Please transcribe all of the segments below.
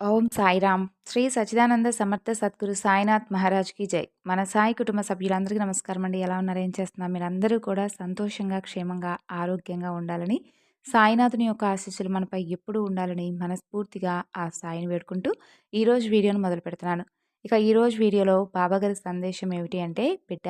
ఓం సాయిరామ్. శ్రీ సచిదానంద సమర్థ సద్గురు సాయినాథ్ మహారాజ్కి జై. మన సాయి కుటుంబ సభ్యులందరికీ నమస్కారం అండి. ఎలా ఉన్నారు? ఏం చేస్తున్నారు? మీరందరూ కూడా సంతోషంగా క్షేమంగా ఆరోగ్యంగా ఉండాలని సాయినాథుని యొక్క ఆశీస్సులు మనపై ఎప్పుడూ ఉండాలని మనస్ఫూర్తిగా ఆ సాయిని వేడుకుంటూ ఈరోజు వీడియోను మొదలు పెడుతున్నాను. ఇక ఈరోజు వీడియోలో బాబాగారి సందేశం ఏమిటి అంటే బిడ్డ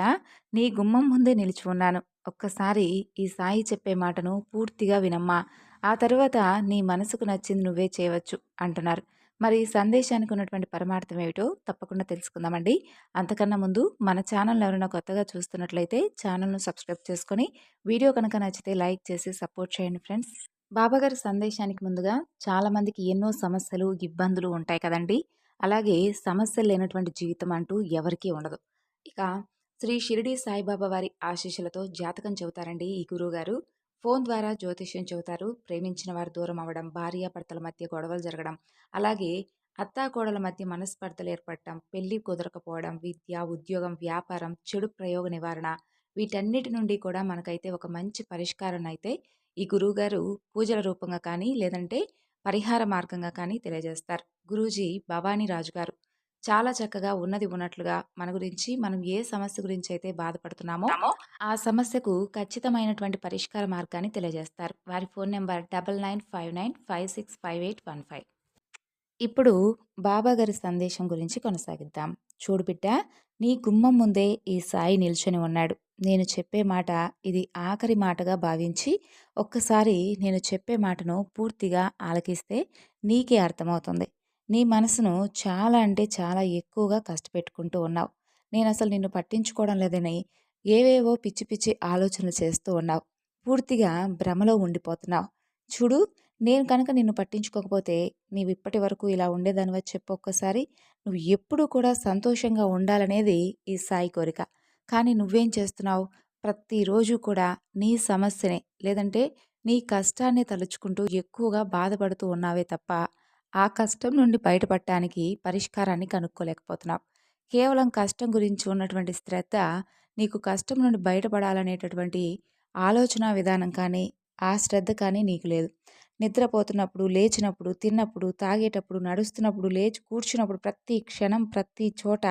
నీ గుమ్మం ముందే నిలిచి ఉన్నాను. ఒక్కసారి ఈ సాయి చెప్పే మాటను పూర్తిగా వినమ్మా. ఆ తర్వాత నీ మనసుకు నచ్చింది నువ్వే చేయవచ్చు అంటున్నారు. మరి సందేశానికి ఉన్నటువంటి పరమార్థం ఏమిటో తప్పకుండా తెలుసుకుందామండి. అంతకన్నా ముందు మన ఛానల్ ఎవరైనా కొత్తగా చూస్తున్నట్లయితే ఛానల్ను సబ్స్క్రైబ్ చేసుకొని వీడియో కనుక నచ్చితే లైక్ చేసి సపోర్ట్ చేయండి ఫ్రెండ్స్. బాబాగారి సందేశానికి ముందుగా చాలామందికి ఎన్నో సమస్యలు ఇబ్బందులు ఉంటాయి కదండి. అలాగే సమస్యలు లేనటువంటి జీవితం అంటూ ఎవరికీ ఉండదు. ఇక శ్రీ షిరిడి సాయిబాబా వారి ఆశీస్సులతో జాతకం చెబుతారండి ఈ గురువుగారు. ఫోన్ ద్వారా జ్యోతిష్యం చెబుతారు. ప్రేమించిన వారు దూరం అవ్వడం భార్యాభర్తల మధ్య గొడవలు జరగడం అలాగే అత్తాకోడల మధ్య మనస్పర్ధలు ఏర్పడటం పెళ్ళి కుదరకపోవడం విద్య ఉద్యోగం వ్యాపారం చెడు ప్రయోగ నివారణ వీటన్నిటి నుండి కూడా మనకైతే ఒక మంచి పరిష్కారం అయితే ఈ గురువుగారు పూజల రూపంగా కానీ లేదంటే పరిహార మార్గంగా కానీ తెలియజేస్తారు. గురూజీ భవానీ రాజు గారు చాలా చక్కగా ఉన్నది ఉన్నట్లుగా మన గురించి మనం ఏ సమస్య గురించి అయితే బాధపడుతున్నామో ఆ సమస్యకు ఖచ్చితమైనటువంటి పరిష్కార మార్గాన్ని తెలియజేస్తారు. వారి phone number double nine five nine five six five eight one five. ఇప్పుడు బాబా గారి సందేశం గురించి కొనసాగిద్దాం. చూడు బిడ్డ నీ గుమ్మం ముందే ఈ సాయి నిల్చొని ఉన్నాడు. నేను చెప్పే మాట ఇది ఆఖరి మాటగా భావించి ఒక్కసారి నేను చెప్పే మాటను పూర్తిగా ఆలకిస్తే నీకే అర్థమవుతుంది. నీ మనసును చాలా అంటే చాలా ఎక్కువగా కష్టపెట్టుకుంటూ ఉన్నావు. నేను అసలు నిన్ను పట్టించుకోవడం లేదని ఏవేవో పిచ్చి పిచ్చి ఆలోచనలు చేస్తూ ఉన్నావు. పూర్తిగా భ్రమలో ఉండిపోతున్నావు. చూడు నేను కనుక నిన్ను పట్టించుకోకపోతే నీవు ఇప్పటి వరకు ఇలా ఉండేదానివా చెప్పు ఒక్కసారి. నువ్వు ఎప్పుడూ కూడా సంతోషంగా ఉండాలనేది ఈ సాయి కోరిక. కానీ నువ్వేం చేస్తున్నావు? ప్రతిరోజు కూడా నీ సమస్యనే లేదంటే నీ కష్టాన్ని తలుచుకుంటూ ఎక్కువగా బాధపడుతూ ఉన్నావే తప్ప ఆ కష్టం నుండి బయటపడటానికి పరిష్కారాన్ని కనుక్కోలేకపోతున్నావు. కేవలం కష్టం గురించి ఉన్నటువంటి శ్రద్ధ నీకు కష్టం నుండి బయటపడాలనేటటువంటి ఆలోచన విధానం కానీ ఆ శ్రద్ధ కానీ నీకు లేదు. నిద్రపోతున్నప్పుడు లేచినప్పుడు తిన్నప్పుడు తాగేటప్పుడు నడుస్తున్నప్పుడు లేచి కూర్చున్నప్పుడు ప్రతి క్షణం ప్రతి చోట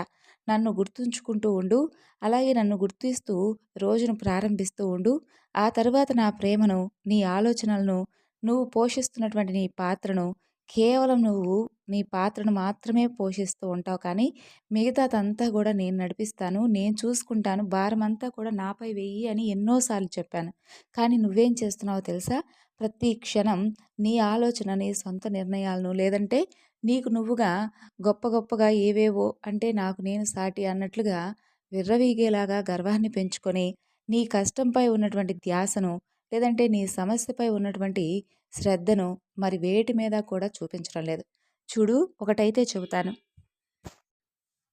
నన్ను గుర్తుంచుకుంటూ ఉండు. అలాగే నన్ను గుర్తిస్తూ రోజును ప్రారంభిస్తూ ఉండు. ఆ తర్వాత నా ప్రేమను నీ ఆలోచనలను నువ్వు పోషిస్తున్నటువంటి నీ పాత్రను కేవలం నువ్వు నీ పాత్రను మాత్రమే పోషిస్తూ ఉంటావు. కానీ మిగతాదంతా కూడా నేను నడిపిస్తాను నేను చూసుకుంటాను భారం అంతా కూడా నాపై వెయ్యి అని ఎన్నోసార్లు చెప్పాను. కానీ నువ్వేం చేస్తున్నావో తెలుసా? ప్రతి క్షణం నీ ఆలోచన నీ సొంత నిర్ణయాలను లేదంటే నీకు నువ్వుగా గొప్ప గొప్పగా ఏవేవో అంటే నాకు నేను సాటి అన్నట్లుగా విర్రవీగేలాగా గర్వాన్ని పెంచుకొని నీ కష్టంపై ఉన్నటువంటి ధ్యాసను లేదంటే నీ సమస్యపై ఉన్నటువంటి శ్రద్ధను మరి వేటి మీద కూడా చూపించడం లేదు. చూడు ఒకటైతే చెబుతాను.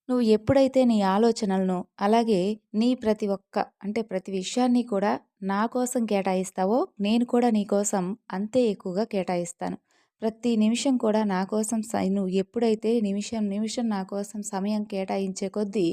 నువ్వు ఎప్పుడైతే నీ ఆలోచనలను అలాగే నీ ప్రతి ఒక్క అంటే ప్రతి విషయాన్ని కూడా నా కోసం కేటాయిస్తావో నేను కూడా నీ కోసం అంతే ఎక్కువగా కేటాయిస్తాను. ప్రతి నిమిషం కూడా నా కోసం నువ్వు ఎప్పుడైతే నిమిషం నిమిషం నా కోసం సమయం కేటాయించే కొద్దీ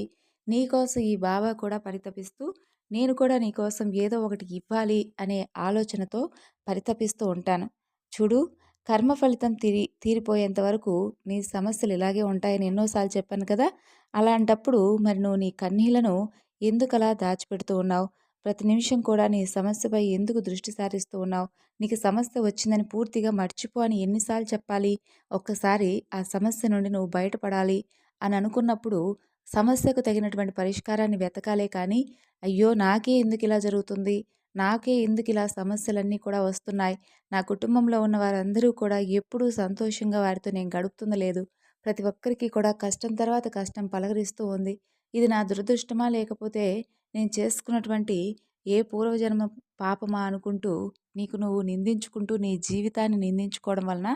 నీకోసం ఈ బాబా కూడా పరితపిస్తూ నేను కూడా నీకోసం ఏదో ఒకటి ఇవ్వాలి అనే ఆలోచనతో పరితపిస్తూ ఉంటాను. చూడు కర్మ ఫలితం తీరి తీరిపోయేంత వరకు నీ సమస్యలు ఇలాగే ఉంటాయని ఎన్నోసార్లు చెప్పాను కదా! అలాంటప్పుడు మరి నువ్వు నీ కన్నీళ్ళను ఎందుకలా దాచిపెడుతూ ఉన్నావు? ప్రతి నిమిషం కూడా నీ సమస్యపై ఎందుకు దృష్టి సారిస్తూ ఉన్నావు? నీకు సమస్య వచ్చిందని పూర్తిగా మర్చిపో అని ఎన్నిసార్లు చెప్పాలి? ఒక్కసారి ఆ సమస్య నుండి నువ్వు బయటపడాలి అని అనుకున్నప్పుడు సమస్యకు తగినటువంటి పరిష్కారాన్ని వెతకాలే కానీ అయ్యో! నాకే ఎందుకు ఇలా జరుగుతుంది? నాకే ఎందుకు ఇలా సమస్యలన్నీ కూడా వస్తున్నాయి? నా కుటుంబంలో ఉన్న వారందరూ కూడా ఎప్పుడూ సంతోషంగా వారితో నేను గడుపుతుంది లేదు. ప్రతి ఒక్కరికి కూడా కష్టం తర్వాత కష్టం పలకరిస్తూ ఉంది. ఇది నా దురదృష్టమా? లేకపోతే నేను చేసుకున్నటువంటి ఏ పూర్వజన్మ పాపమా? అనుకుంటూ నీకు నువ్వు నిందించుకుంటూ నీ జీవితాన్ని నిందించుకోవడం వలన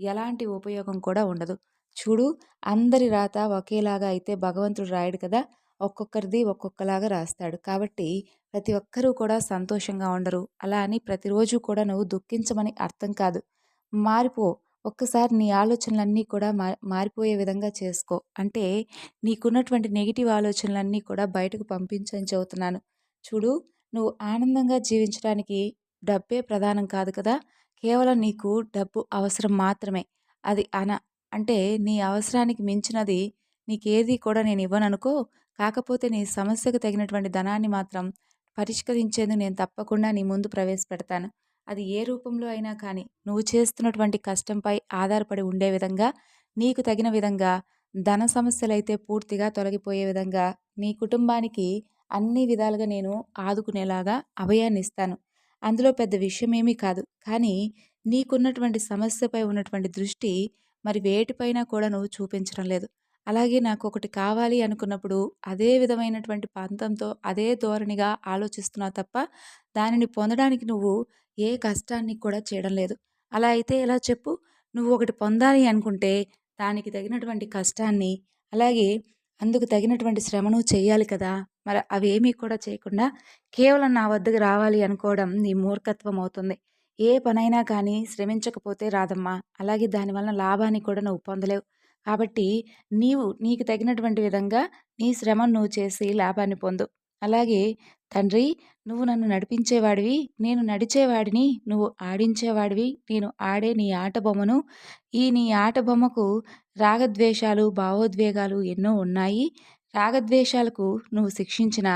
ఎలాంటి ఉపయోగం కూడా ఉండదు. చూడు అందరి రాత ఒకేలాగా అయితే భగవంతుడు రాయడు కదా. ఒక్కొక్కరిది ఒక్కొక్కలాగా రాస్తాడు. కాబట్టి ప్రతి ఒక్కరూ కూడా సంతోషంగా ఉండరు. అలా అని ప్రతిరోజు కూడా నువ్వు దుఃఖించమని అర్థం కాదు. మారిపో. ఒక్కసారి నీ ఆలోచనలన్నీ కూడా మా మారిపోయే విధంగా చేసుకో. అంటే నీకున్నటువంటి నెగిటివ్ ఆలోచనలన్నీ కూడా బయటకు పంపించని చెబుతున్నాను. చూడు నువ్వు ఆనందంగా జీవించడానికి డబ్బే ప్రధానం కాదు కదా. కేవలం నీకు డబ్బు అవసరం మాత్రమే. అది అన అంటే నీ అవసరానికి మించినది నీకేది కూడా నేను ఇవ్వననుకో కాకపోతే నీ సమస్యకు తగినటువంటి ధనాన్ని మాత్రం పరిష్కరించేందుకు నేను తప్పకుండా నీ ముందు ప్రవేశపెడతాను. అది ఏ రూపంలో అయినా కానీ నువ్వు చేస్తున్నటువంటి కష్టంపై ఆధారపడి ఉండే విధంగా నీకు తగిన విధంగా ధన సమస్యలైతే పూర్తిగా తొలగిపోయే విధంగా నీ కుటుంబానికి అన్ని విధాలుగా నేను ఆదుకునేలాగా అభయాన్ని ఇస్తాను. అందులో పెద్ద విషయం ఏమీ కాదు. కానీ నీకున్నటువంటి సమస్యపై ఉన్నటువంటి దృష్టి మరి వేటిపైన కూడా నువ్వు చూపించడం లేదు. అలాగే నాకు ఒకటి కావాలి అనుకున్నప్పుడు అదే విధమైనటువంటి పంతంతో అదే ధోరణిగా ఆలోచిస్తున్నావు తప్ప దానిని పొందడానికి నువ్వు ఏ కష్టాన్ని కూడా చేయడం లేదు. అలా అయితే ఎలా చెప్పు? నువ్వు ఒకటి పొందాలి అనుకుంటే దానికి తగినటువంటి కష్టాన్ని అలాగే అందుకు తగినటువంటి శ్రమను చేయాలి కదా! మరి అవేమీ కూడా చేయకుండా కేవలం నా వద్దకు రావాలి అనుకోవడం నీ మూర్ఖత్వం అవుతుంది. ఏ పనైనా కానీ శ్రమించకపోతే రాదమ్మా. అలాగే దానివల్ల లాభాన్ని కూడా నువ్వు పొందలేవు. కాబట్టి నీవు నీకు తగినటువంటి విధంగా నీ శ్రమను నువ్వు చేసి లాభాన్ని పొందు. అలాగే తండ్రి నువ్వు నన్ను నడిపించేవాడివి నేను నడిచేవాడిని నువ్వు ఆడించేవాడివి నేను ఆడే నీ ఆట బొమ్మను. ఈ నీ ఆట బొమ్మకు రాగద్వేషాలు భావోద్వేగాలు ఎన్నో ఉన్నాయి. రాగద్వేషాలకు నువ్వు శిక్షించిన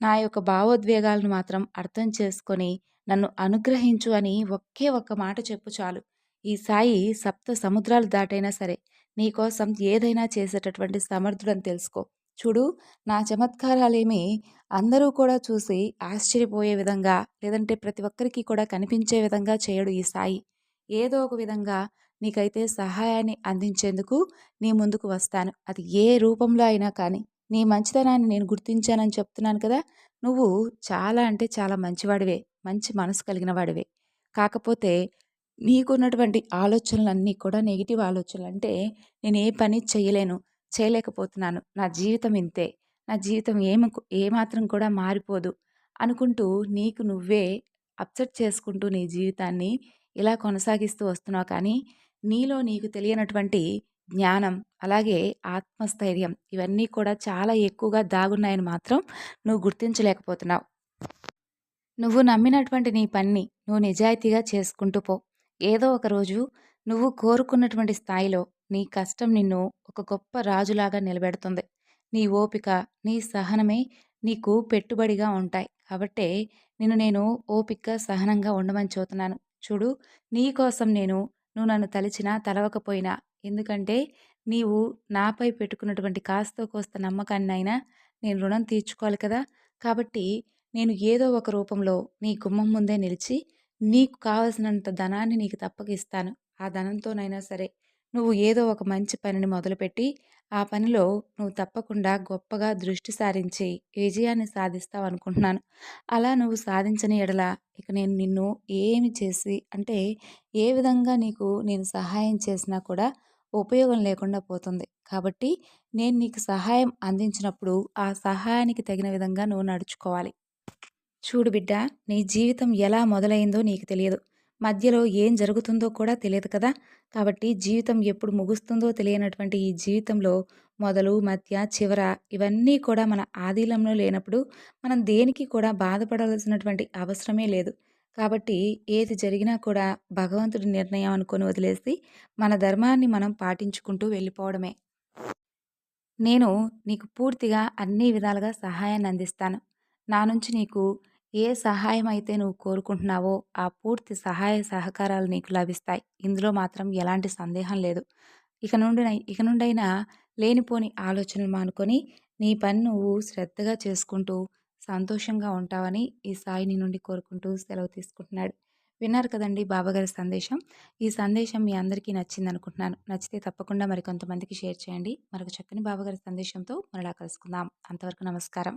నా యొక్క భావోద్వేగాలను మాత్రం అర్థం చేసుకొని నన్ను అనుగ్రహించు అని ఒకే ఒక్క మాట చెప్పు చాలు. ఈ సాయి సప్త సముద్రాలు దాటైనా సరే నీకోసం ఏదైనా చేసేటటువంటి సమర్థుడని తెలుసుకో. చూడు నా చమత్కారాలేమి అందరూ కూడా చూసి ఆశ్చర్యపోయే విధంగా లేదంటే ప్రతి ఒక్కరికి కూడా కనిపించే విధంగా చేయడు ఈ సాయి. ఏదో ఒక విధంగా నీకైతే సహాయాన్ని అందించేందుకు నీ ముందుకు వస్తాను. అది ఏ రూపంలో అయినా కానీ. నీ మంచితనాన్ని నేను గుర్తించానని చెప్తున్నాను కదా! నువ్వు చాలా అంటే చాలా మంచివాడివే. మంచి మనసు కలిగిన వాడివే. కాకపోతే నీకున్నటువంటి ఆలోచనలన్నీ కూడా నెగిటివ్ ఆలోచనలు. అంటే నేను ఏ పని చేయలేను చేయలేకపోతున్నాను. నా జీవితం ఇంతే. నా జీవితం ఏమ ఏమాత్రం కూడా మారిపోదు అనుకుంటూ నీకు నువ్వే అప్సెట్ చేసుకుంటూ నీ జీవితాన్ని ఇలా కొనసాగిస్తూ వస్తున్నావు. కానీ నీలో నీకు తెలియనటువంటి జ్ఞానం అలాగే ఆత్మస్థైర్యం ఇవన్నీ కూడా చాలా ఎక్కువగా దాగున్నాయని మాత్రం నువ్వు గుర్తించలేకపోతున్నావు. నువ్వు నమ్మినటువంటి నీ పని నువ్వు నిజాయితీగా చేసుకుంటూ పో. ఏదో ఒక రోజు నువ్వు కోరుకున్నటువంటి స్థాయిలో నీ కష్టం నిన్ను ఒక గొప్ప రాజులాగా నిలబెడుతుంది. నీ ఓపిక నీ సహనమే నీకు పెట్టుబడిగా ఉంటాయి. కాబట్టే నిన్ను నేను ఓపిక సహనంగా ఉండమని చూతున్నాను. చూడు నీ కోసం నేను నువ్వు నన్ను తలిచినా తలవకపోయినా ఎందుకంటే నీవు నాపై పెట్టుకున్నటువంటి కాస్తో కోస్త నమ్మకాన్నైనా నేను రుణం తీర్చుకోవాలి కదా. కాబట్టి నేను ఏదో ఒక రూపంలో నీ గుమ్మం ముందే నిలిచి నీకు కావలసినంత ధనాన్ని నీకు తప్పక ఇస్తాను ఆ ధనంతోనైనా సరే నువ్వు ఏదో ఒక మంచి పనిని మొదలుపెట్టి ఆ పనిలో నువ్వు తప్పకుండా గొప్పగా దృష్టి సారించి విజయాన్ని సాధిస్తావు అనుకుంటున్నాను. అలా నువ్వు సాధించని ఎడల ఇక నేను నిన్ను ఏమి చేసి అంటే ఏ విధంగా నీకు నేను సహాయం చేసినా కూడా ఉపయోగం లేకుండా పోతుంది. కాబట్టి నేను నీకు సహాయం అందించినప్పుడు ఆ సహాయానికి తగిన విధంగా నువ్వు నడుచుకోవాలి. చూడు బిడ్డ నీ జీవితం ఎలా మొదలైందో నీకు తెలియదు. మధ్యలో ఏం జరుగుతుందో కూడా తెలియదు కదా. కాబట్టి జీవితం ఎప్పుడు ముగుస్తుందో తెలియనటువంటి ఈ జీవితంలో మొదలు మధ్య చివర ఇవన్నీ కూడా మన ఆధీనంలో లేనప్పుడు మనం దేనికి కూడా బాధపడాల్సినటువంటి అవసరమే లేదు. కాబట్టి ఏది జరిగినా కూడా భగవంతుడి నిర్ణయం అనుకొని వదిలేసి మన ధర్మాన్ని మనం పాటించుకుంటూ వెళ్ళిపోవడమే. నేను నీకు పూర్తిగా అన్ని విధాలుగా సహాయాన్ని అందిస్తాను. నా నుంచి నీకు ఏ సహాయం అయితే నువ్వు కోరుకుంటున్నావో ఆ పూర్తి సహాయ సహకారాలు నీకు లభిస్తాయి. ఇందులో మాత్రం ఎలాంటి సందేహం లేదు. ఇక నుండి ఇక నుండైనా లేనిపోని ఆలోచనలు మానుకొని నీ పని నువ్వు శ్రద్ధగా చేసుకుంటూ సంతోషంగా ఉంటావని ఈ సాయి నీ నుండి కోరుకుంటూ సెలవు తీసుకుంటున్నాడు. విన్నారు కదండి బాబాగారి సందేశం? ఈ సందేశం మీ అందరికీ నచ్చింది అనుకుంటున్నాను. నచ్చితే తప్పకుండా మరి కొంతమందికి షేర్ చేయండి. మరొక చక్కని బాబాగారి సందేశంతో మరలా కలుసుకుందాం. అంతవరకు నమస్కారం.